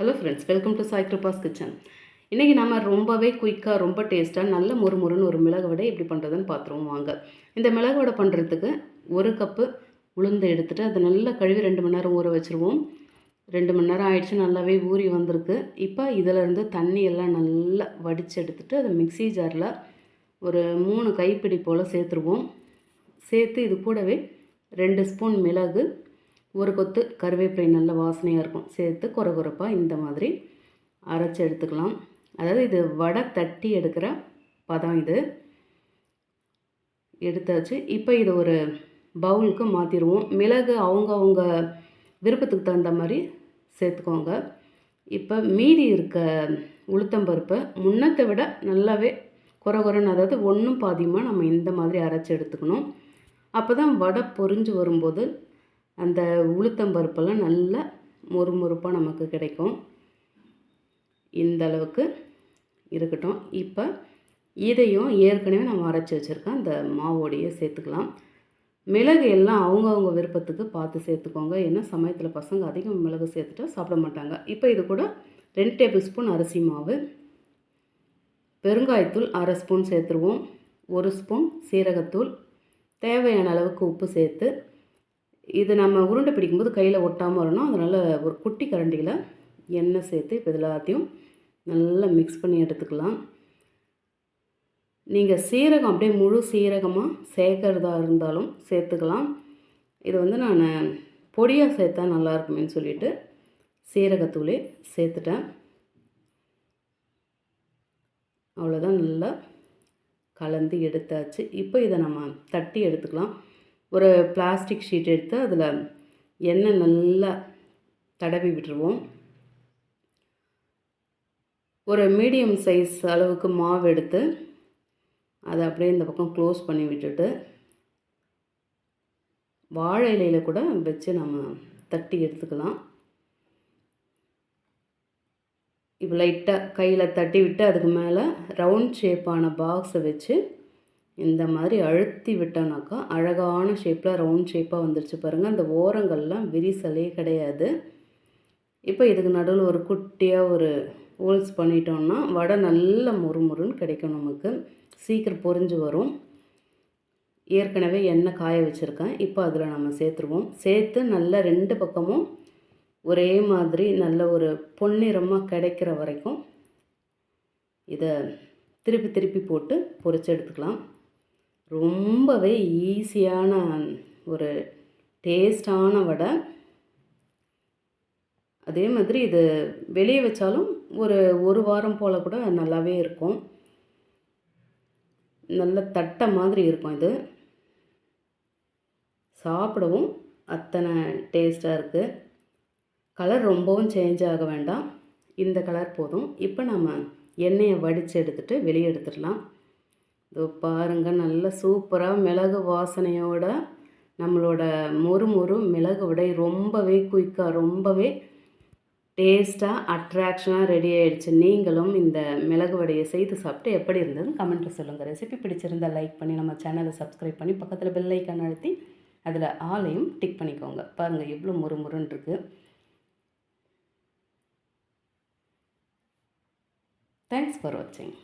Hello friends welcome to Sai Kripa's kitchen இன்றைக்கி நம்ம ரொம்பவே குயிக்காக ரொம்ப டேஸ்ட்டாக நல்ல முறுமுறுன்னு ஒரு மிளகு வடை எப்படி பண்ணுறதுன்னு பார்த்துருவோம் வாங்க. இந்த மிளகு வடை பண்ணுறதுக்கு ஒரு கப்பு உளுந்து எடுத்துகிட்டு அதை நல்லா கழுவி ரெண்டு மணி நேரம் ஊற வச்சுருவோம். ரெண்டு மணி நேரம் ஆயிடுச்சு நல்லாவே ஊறி வந்திருக்கு. இப்போ இதிலேருந்து தண்ணி எல்லாம் நல்லா வடித்து எடுத்துகிட்டு அதை மிக்ஸி ஜாரில் ஒரு மூணு கைப்பிடி போல் சேர்த்துருவோம். சேர்த்து இது கூடவே ரெண்டு ஸ்பூன் மிளகு ஒரு கொத்து கருவேப்பிலை நல்ல வாசனையாக இருக்கும். சேர்த்து குறை குறைப்பாக இந்த மாதிரி அரைச்சி எடுத்துக்கலாம். அதாவது இது வடை தட்டி எடுக்கிற பதம் இது. எடுத்தாச்சு. இப்போ இதை ஒரு பவுலுக்கு மாற்றிடுவோம் மிளகு அவங்க அவங்க விருப்பத்துக்கு தகுந்த மாதிரி சேர்த்துக்கோங்க. இப்போ மீதி இருக்க உளுத்தம்பருப்பை முன்னத்தை விட நல்லாவே குறை குறைன்னு அதாவது ஒன்றும் பாதியமாக நம்ம இந்த மாதிரி அரைச்சி எடுத்துக்கணும். அப்போ தான் வடை பொறிஞ்சு வரும்போது அந்த உளுத்தம்பருப்பெல்லாம் நல்லா மொறுமொறுப்பாக நமக்கு கிடைக்கும். இந்த அளவுக்கு இருக்கட்டும். இப்போ இதையும் ஏற்கனவே நம்ம அரைச்சி வச்சுருக்கோம் அந்த மாவோடையே சேர்த்துக்கலாம். மிளகு எல்லாம் அவங்கவுங்க விருப்பத்துக்கு பார்த்து சேர்த்துக்கோங்க. ஏன்னா சமயத்தில் பசங்க அதிகம் மிளகு சேர்த்துட்டா சாப்பிட மாட்டாங்க. இப்போ இது கூட ரெண்டு டேபிள் ஸ்பூன் அரிசி மாவு பெருங்காயத்தூள் அரை ஸ்பூன் சேர்த்துருவோம். ஒரு ஸ்பூன் சீரகத்தூள் தேவையான அளவுக்கு உப்பு சேர்த்து இது நம்ம உருண்டை பிடிக்கும்போது கையில் ஒட்டாமல் வரணும். அதனால் ஒரு குட்டி கரண்டியில் எண்ணெய் சேர்த்து இப்போ எல்லாத்தையும் நல்லா மிக்ஸ் பண்ணி எடுத்துக்கலாம். நீங்கள் சீரகம் அப்படியே முழு சீரகமாக சேர்க்கறதா இருந்தாலும் சேர்த்துக்கலாம். இது வந்து நான் பொடியாக சேர்த்தா நல்லாயிருக்குமேனு சொல்லிவிட்டு சீரகத்தூளே சேர்த்துட்டேன். அவ்வளோதான் நல்லா கலந்து எடுத்தாச்சு. இப்போ இதை நம்ம தட்டி எடுத்துக்கலாம். ஒரு பிளாஸ்டிக் ஷீட் எடுத்து அதில் எண்ணெய் நல்லா தடவி விட்டுருவோம். ஒரு மீடியம் சைஸ் அளவுக்கு மாவு எடுத்து அதை அப்படியே இந்த பக்கம் க்ளோஸ் பண்ணி விட்டுட்டு வாழை இலையில் கூட வச்சு நம்ம தட்டி எடுத்துக்கலாம். இப்போ லைட்டாக கையில் தட்டி விட்டு அதுக்கு மேலே ரவுண்ட் ஷேப்பான பாக்ஸை வச்சு இந்த மாதிரி அழுத்தி விட்டோம்னாக்கா அழகான ஷேப்பில் ரவுண்ட் ஷேப்பாக வந்துருச்சு பாருங்கள் அந்த ஓரங்கள்லாம் விரிசலே கிடையாது. இப்போ இதுக்கு நடுவில் ஒரு குட்டியாக ஒரு ஹோல்ஸ் பண்ணிட்டோம்னா வடை நல்ல முறுமுறுன்னு கிடைக்கும் நமக்கு. சீக்கிரம் பொறிஞ்சு வரும். ஏற்கனவே எண்ணெய் காய வச்சுருக்கேன். இப்போ அதில் நம்ம சேர்த்துருவோம். சேர்த்து நல்ல ரெண்டு பக்கமும் ஒரே மாதிரி நல்ல ஒரு பொன்னிறமாக கிடைக்கிற வரைக்கும் இதை திருப்பி திருப்பி போட்டு பொறிச்சு எடுத்துக்கலாம். ரொம்பவே ஈஸியான ஒரு டேஸ்டான வடை. அதே மாதிரி இது வெளியே வச்சாலும் ஒரு ஒரு வாரம் போல் கூட நல்லாவே இருக்கும். நல்ல தட்டை மாதிரி இருக்கும் இது. சாப்பிடவும் அத்தனை டேஸ்ட்டாக இருக்குது கலர் ரொம்பவும் சேஞ்ச் ஆக வேண்டாம். இந்த கலர் போதும். இப்போ நம்ம எண்ணெயை வடித்து எடுத்துகிட்டு வெளியே எடுத்துடலாம். இதோ பாருங்கள் நல்ல சூப்பராக மிளகு வாசனையோட நம்மளோட மொறு மொறு மிளகு விடை ரொம்பவே குயிக்காக ரொம்பவே டேஸ்ட்டாக அட்ராக்ஷனாக ரெடி ஆகிடுச்சு நீங்களும் இந்த மிளகு வடையை செய்து சாப்பிட்டு எப்படி இருந்ததுன்னு கமெண்ட்டில் சொல்லுங்கள் ரெசிபி பிடிச்சிருந்தால் லைக் பண்ணி நம்ம சேனலை சப்ஸ்கிரைப் பண்ணி பக்கத்தில் பெல் ஐக்கான் அழுத்தி அதில் ஆலையும் டிக் பண்ணிக்கோங்க. பாருங்கள் எவ்வளோ முறுமுறுன்னு இருக்குது தேங்க்ஸ் ஃபார் வாட்சிங்